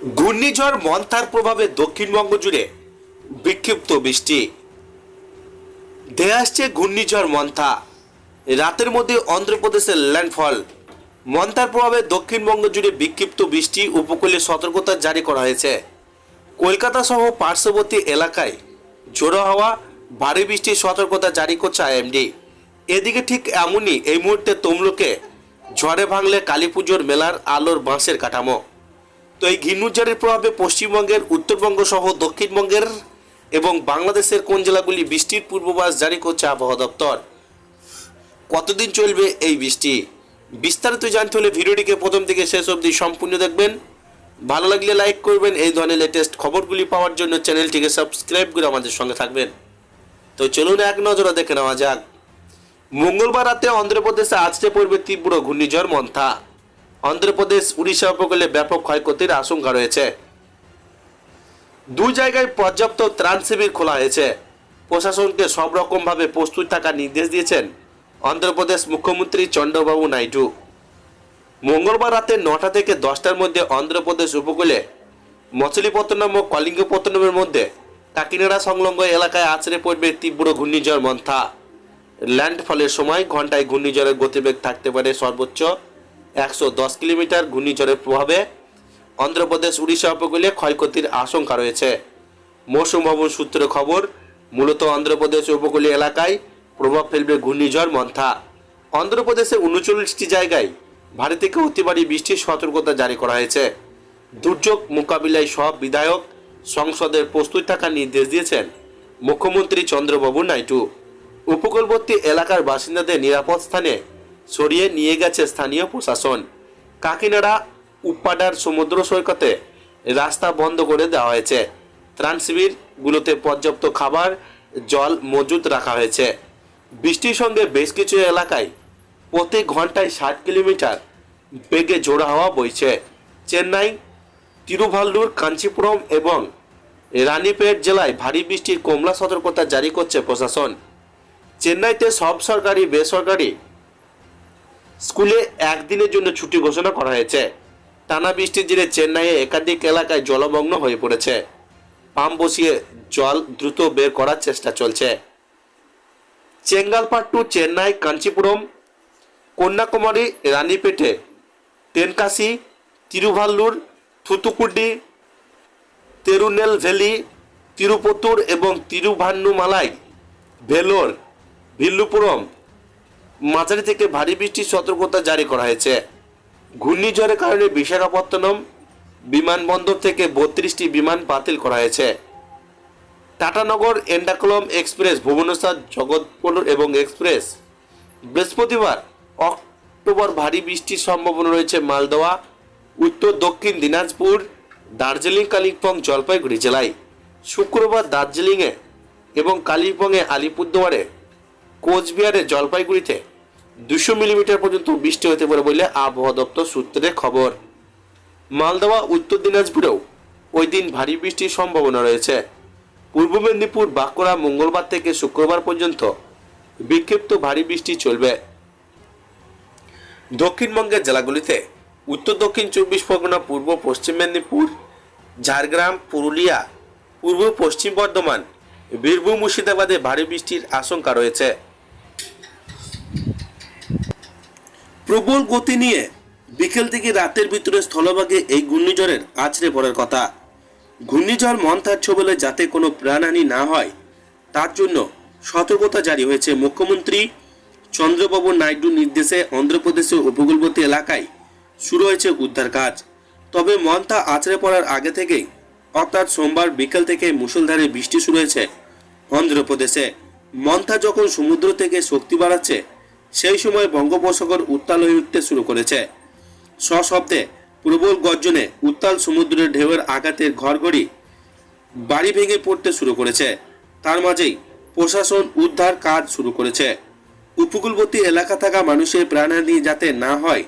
ঘূর্ণিঝড় মন্থার প্রভাবে দক্ষিণবঙ্গ জুড়ে বিক্ষিপ্ত বৃষ্টি। ধেয়ে আসছে ঘূর্ণিঝড় মন্থা। রাতের মধ্যে অন্ধ্রপ্রদেশের ল্যান্ডফল মন্থার প্রভাবে দক্ষিণবঙ্গ জুড়ে বিক্ষিপ্ত বৃষ্টি, উপকূলে সতর্কতা জারি করা হয়েছে। কলকাতা সহ পার্শ্ববর্তী এলাকায় ঝোড়ো হাওয়া, ভারী বৃষ্টির সতর্কতা জারি করছে আইএমডি। এদিকে ঠিক এমনই এই মুহূর্তে তমলুকে ঝড়ে ভাঙলে কালী পুজোর মেলার আলোর বাঁশের কাঠামো। তো এই ঘূর্ণিঝড়ের প্রভাবে পশ্চিমবঙ্গের উত্তরবঙ্গ সহ দক্ষিণবঙ্গের এবং বাংলাদেশের কোন জেলাগুলি বৃষ্টির পূর্বাভাস জারি করছে আবহাওয়া দপ্তর? কতদিন চলবে এই বৃষ্টি? বিস্তারিত জানতে হলে ভিডিওটিকে প্রথম থেকে শেষ অবধি সম্পূর্ণ দেখবেন। ভালো লাগলে লাইক করবেন, এই ধরনের লেটেস্ট খবরগুলি পাওয়ার জন্য চ্যানেলটিকে সাবস্ক্রাইব করে আমাদের সঙ্গে থাকবেন। তো চলুন এক নজরে দেখে নেওয়া যাক। মঙ্গলবার রাতে অন্ধ্রপ্রদেশে আছড়ে পড়বে তীব্র ঘূর্ণিঝড় মন্থা। অন্ধ্রপ্রদেশ, উড়িষ্যা উপকূলে ব্যাপক ক্ষয়ক্ষতির আশঙ্কা রয়েছে। দুই জায়গায় পর্যাপ্ত ত্রাণ শিবির খোলা হয়েছে। প্রশাসনকে সব রকমভাবে প্রস্তুত থাকার নির্দেশ দিয়েছেন অন্ধ্রপ্রদেশ মুখ্যমন্ত্রী চন্দ্রবাবু নাইডু। মঙ্গলবার রাতে নটা থেকে দশটার মধ্যে অন্ধ্রপ্রদেশ উপকূলে মছলিপত্তনম ও কলিঙ্গপত্তনমের মধ্যে কাকিনাড়া সংলগ্ন এলাকায় আছড়ে পড়বে তীব্র ঘূর্ণিঝড় মন্থা। ল্যান্ডফলের সময় ঘন্টায় ঘূর্ণিঝড়ের গতিবেগ থাকতে পারে সর্বোচ্চ একশো দশ কিলোমিটার ঘূর্ণিঝড়ের প্রভাবে অন্ধ্রপ্রদেশ, উড়িষ্যা উপকূলে ক্ষয়ক্ষতির আশঙ্কা রয়েছে। মৌসুম ভবন সূত্রে খবর, মূলত অন্ধ্রপ্রদেশ উপকূলীয় এলাকায় প্রভাব ফেলবে ঘূর্ণিঝড় মন্থা। অন্ধ্রপ্রদেশে উনচল্লিশটি জায়গায় ভারী থেকে অতি ভারী বৃষ্টির সতর্কতা জারি করা হয়েছে। দুর্যোগ মোকাবিলায় সব বিধায়ক সংসদের প্রস্তুত থাকার নির্দেশ দিয়েছেন মুখ্যমন্ত্রী চন্দ্রবাবু নাইডু। উপকূলবর্তী এলাকার বাসিন্দাদের নিরাপদ স্থানে সরিয়ে নিয়ে গেছে স্থানীয় প্রশাসন। কাকিনাড়া উপ্পাডার সমুদ্র সৈকতে রাস্তা বন্ধ করে দেওয়া হয়েছে। ত্রাণ শিবিরগুলোতে পর্যাপ্ত খাবার, জল মজুত রাখা হয়েছে। বৃষ্টির সঙ্গে বেশ কিছু এলাকায় প্রতি ঘন্টায় ষাট কিলোমিটার বেগে জোড়া হাওয়া বইছে। চেন্নাই, তিরুভাল্লুর, কাঞ্চিপুরম এবং রানীপেট জেলায় ভারী বৃষ্টির কমলা সতর্কতা জারি করছে প্রশাসন। চেন্নাইতে সব সরকারি, বেসরকারি স্কুলে একদিনের জন্য ছুটি ঘোষণা করা হয়েছে। টানা বৃষ্টির জেরে চেন্নাইয়ে একাধিক এলাকায় জলমগ্ন হয়ে পড়েছে। পাম্প বসিয়ে জল দ্রুত বের করার চেষ্টা চলছে। চেঙ্গালপাট টু চেন্নাই, কাঞ্চিপুরম, কন্যাকুমারী, রানীপেটে, তেনকাশি, তিরুভাল্লুর, থুতুকুডি ভ্যালি, তিরুপতুর এবং তিরুভান্নুমালাই, ভেলোর, ভিল্লুপুরম মাঝারি থেকে ভারী বৃষ্টির সতর্কতা জারি করা হয়েছে। ঘূর্ণিঝড়ের কারণে বিশাখাপত্তনম বিমানবন্দর থেকে বত্রিশটি বিমান বাতিল করা হয়েছে। টাটানগর এন্ডাকুলম এক্সপ্রেস, ভুবনেশ্বর, জগৎপুর এবং এক্সপ্রেস। বৃহস্পতিবার অক্টোবর ভারী বৃষ্টির সম্ভাবনা রয়েছে মালদোয়া উত্তর, দক্ষিণ দিনাজপুর, দার্জিলিং, কালিম্পং, জলপাইগুড়ি জেলায়। শুক্রবার দার্জিলিংয়ে এবং কালিম্পংয়ে আলিপুরদুয়ারে, কোচবিহারে, জলপাইগুড়িতে দুশো মিলিমিটার পর্যন্ত বৃষ্টি হতে পারে বলে আবহাওয়া দপ্তর সূত্রে খবর। মালদা উত্তর দিনাজপুরেও ওই দিন ভারী বৃষ্টির সম্ভাবনা রয়েছে। পূর্ব মেদিনীপুর, বাঁকুড়া মঙ্গলবার থেকে শুক্রবার পর্যন্ত বিক্ষিপ্ত ভারী বৃষ্টি চলবে। দক্ষিণবঙ্গের জেলাগুলিতে উত্তর দক্ষিণ চব্বিশ পরগনা, পূর্ব পশ্চিম মেদিনীপুর, ঝাড়গ্রাম, পুরুলিয়া, পূর্ব পশ্চিম বর্ধমান, বীরভূম, মুর্শিদাবাদে ভারী বৃষ্টির আশঙ্কা রয়েছে। প্রবল গতি নিয়ে বিকেল থেকে রাতের ভিতরে স্থলভাগে এই ঘূর্ণিঝড়ের আছড়ে পড়ার কথা। ঘূর্ণিঝড় মন্থার ছোবলে যাতে কোনো প্রাণহানি না হয়, তার জন্য সতর্কতা জারি হয়েছে মুখ্যমন্ত্রী চন্দ্রবাবু নাইডুর নির্দেশে অন্ধ্রপ্রদেশের উপকূলবর্তী এলাকায় শুরু হয়েছে উদ্ধার কাজ। তবে মন্থা আছড়ে পড়ার আগে থেকেই, অর্থাৎ সোমবার বিকেল থেকে মুষলধারে বৃষ্টি শুরু হয়েছে অন্ধ্রপ্রদেশে। মন্থা যখন সমুদ্র থেকে শক্তি বাড়াচ্ছে সেই সময় বঙ্গোপসাগর উত্তাল হয়ে উঠতে শুরু করেছে। সশব্দে প্রবল গর্জনে উত্তাল সমুদ্রের ঢেউয়ের আঘাতের ঘরঘড়ি বাড়ি ভেঙে পড়তে শুরু করেছে। তার মাঝেই প্রশাসন উদ্ধার কাজ শুরু করেছে। উপকূলবর্তী এলাকা থাকা মানুষের প্রাণহানি যাতে না হয়,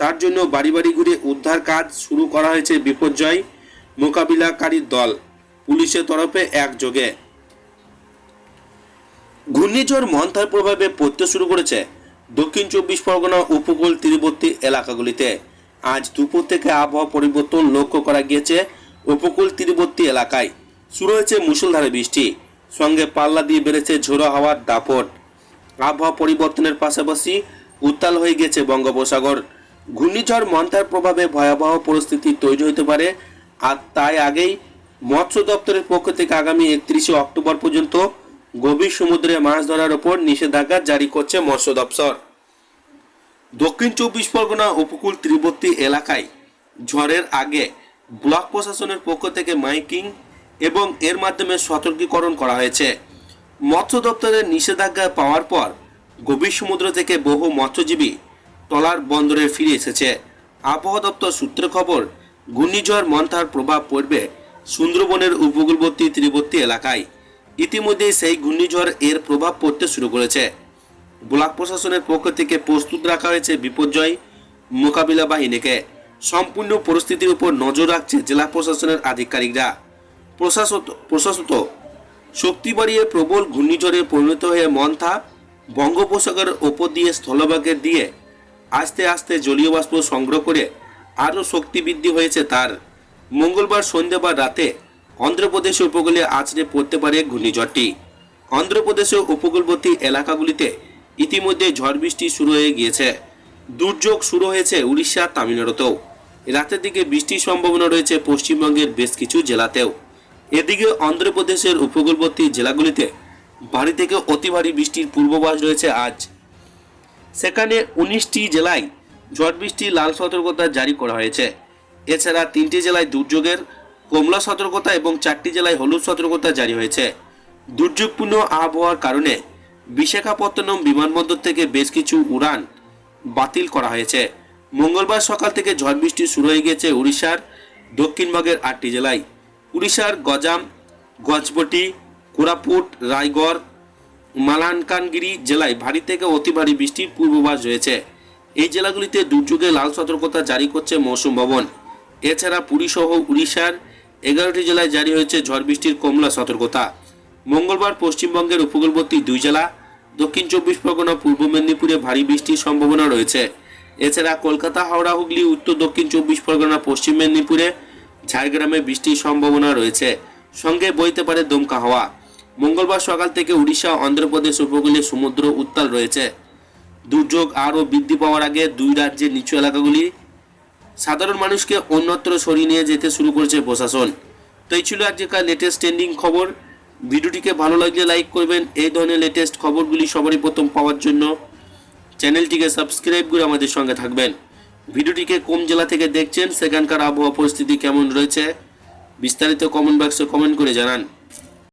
তার জন্য বাড়ি বাড়ি ঘুরে উদ্ধার কাজ শুরু করা হয়েছে বিপর্যয় মোকাবিলাকারী দল, পুলিশের তরফে একযোগে। ঘূর্ণিঝড় মন্থার প্রভাবে পড়তে শুরু করেছে দক্ষিণ চব্বিশ পরগনা উপকূল তীরবর্তী এলাকাগুলিতে আজ দুপুর থেকে আবহাওয়া পরিবর্তন লক্ষ্য করা গিয়েছে উপকূল তীরবর্তী এলাকায়। শুরু হয়েছে মুষলধারে বৃষ্টি, সঙ্গে পাল্লা দিয়ে বেড়েছে ঝোড়ো হাওয়ার দাপট। আবহাওয়া পরিবর্তনের পাশাপাশি উত্তাল হয়ে গেছে বঙ্গোপসাগর। ঘূর্ণিঝড় মন্থার প্রভাবে ভয়াবহ পরিস্থিতি তৈরি হতে পারে, আর তাই আগেই মৎস্য দপ্তরের পক্ষ থেকে আগামী একত্রিশে অক্টোবর পর্যন্ত গভীর সমুদ্রে মাছ ধরার ওপর নিষেধাজ্ঞা জারি করছে মৎস্য দপ্তর। দক্ষিণ চব্বিশ পরগনা উপকূল তীরবর্তী এলাকায় ঝড়ের আগে ব্লক প্রশাসনের পক্ষ থেকে মাইকিং এবং এর মাধ্যমে সতর্কীকরণ করা হয়েছে। মৎস্য দপ্তরের নিষেধাজ্ঞা পাওয়ার পর গভীর সমুদ্র থেকে বহু মৎস্যজীবী ট্রলার বন্দরে ফিরে এসেছে। আবহাওয়া দপ্তর সূত্রে খবর, ঘূর্ণিঝড়, মন্থার প্রভাব পড়বে সুন্দরবনের উপকূলবর্তী তীরবর্তী এলাকায়। ইতিমধ্যেই সেই ঘূর্ণিঝড় এর প্রভাব পড়তে শুরু করেছে। ব্লক প্রশাসনের পক্ষ থেকে প্রস্তুত রাখা হয়েছে বিপর্যয় মোকাবিলা বাহিনীকে। সম্পূর্ণ পরিস্থিতির উপর নজর রাখছে জেলা প্রশাসনের আধিকারিকরা। প্রশাসত প্রশাসত শক্তি বাড়িয়ে প্রবল ঘূর্ণিঝড়ে পরিণত হয়ে মন্থা বঙ্গোপসাগরের ওপর দিয়ে স্থলভাগের দিয়ে আস্তে আস্তে জলীয় বাষ্প সংগ্রহ করে আরও শক্তি বৃদ্ধি হয়েছে তার। মঙ্গলবার সন্ধ্যে বা রাতে অন্ধ্রপ্রদেশের উপকূলে আছড়ে পড়তে পারে ঘূর্ণিঝড়টি। অন্ধ্রপ্রদেশের উপকূলবর্তী এলাকাগুলিতে ইতিমধ্যে ঝড় বৃষ্টি শুরু হয়ে গিয়েছে। দুর্যোগ শুরু হয়েছে উড়িষ্যা, তামিলনাড়ুতেও। রাতের দিকে বৃষ্টির সম্ভাবনা রয়েছে পশ্চিমবঙ্গের বেশ কিছু জেলাতেও। এদিকে অন্ধ্রপ্রদেশের উপকূলবর্তী জেলাগুলিতে ভারী থেকে অতি ভারী বৃষ্টির পূর্বাভাস রয়েছে আজ। সেখানে উনিশটি জেলায় ঝড় বৃষ্টি লাল সতর্কতা জারি করা হয়েছে। এছাড়া তিনটি জেলায় দুর্যোগের কমলা সতর্কতা এবং চারটি জেলায় হলুদ সতর্কতা জারি হয়েছে। দুর্যোগপূর্ণ আবহাওয়ার কারণে বিশাখাপত্তনম বিমানবন্দর থেকে বেশ কিছু উড়ান বাতিল করা হয়েছে। মঙ্গলবার সকাল থেকে ঝড় বৃষ্টি শুরু হয়ে গেছে উড়িষ্যার দক্ষিণভাগের আটটি জেলায়। উড়িষ্যার গজাম গজবটি কোরাপুট, রায়গড়, মালানকানগিরি জেলায় ভারী থেকে অতি ভারী বৃষ্টির পূর্বাভাস রয়েছে। এই জেলাগুলিতে দুর্যোগে লাল সতর্কতা জারি করছে মৌসুম ভবন। এছাড়া পুরী সহ উড়িষ্যার এগারোটি জেলায় জারি হয়েছে ঝড় বৃষ্টির কমলা সতর্কতা। মঙ্গলবার পশ্চিমবঙ্গের উপকূলবর্তী দুই জেলা, দক্ষিণ চব্বিশ পরগনা, পূর্ব মেদিনীপুরে ভারী বৃষ্টির সম্ভাবনা রয়েছে। এছাড়া কলকাতা, হাওড়া, হুগলি, উত্তর দক্ষিণ চব্বিশ পরগনা, পশ্চিম মেদিনীপুরে ঝাড়গ্রামে বৃষ্টির সম্ভাবনা রয়েছে। সঙ্গে বইতে পারে দমকা হাওয়া। মঙ্গলবার সকাল থেকে উড়িষ্যা, অন্ধ্রপ্রদেশ উপকূলে সমুদ্র উত্তাল রয়েছে। দুর্যোগ আরও বৃদ্ধি পাওয়ার আগে দুই রাজ্যের নিচু এলাকাগুলি সাধারণ মানুষকে অন্যত্র সরিয়ে নিয়ে যেতে শুরু করেছে প্রশাসন। তো এই ছিল আজকের লেটেস্ট ট্রেন্ডিং খবর। ভিডিওটিকে ভালো লাগলে লাইক করবেন। এই ধরনের লেটেস্ট খবরগুলি সবারই প্রথম পাওয়ার জন্য চ্যানেলটিকে সাবস্ক্রাইব করে আমাদের সঙ্গে থাকবেন। ভিডিওটিকে কোন জেলা থেকে দেখছেন, সেখানকার আবহাওয়া পরিস্থিতি কেমন রয়েছে, বিস্তারিত কমেন্ট বক্সে কমেন্ট করে জানান।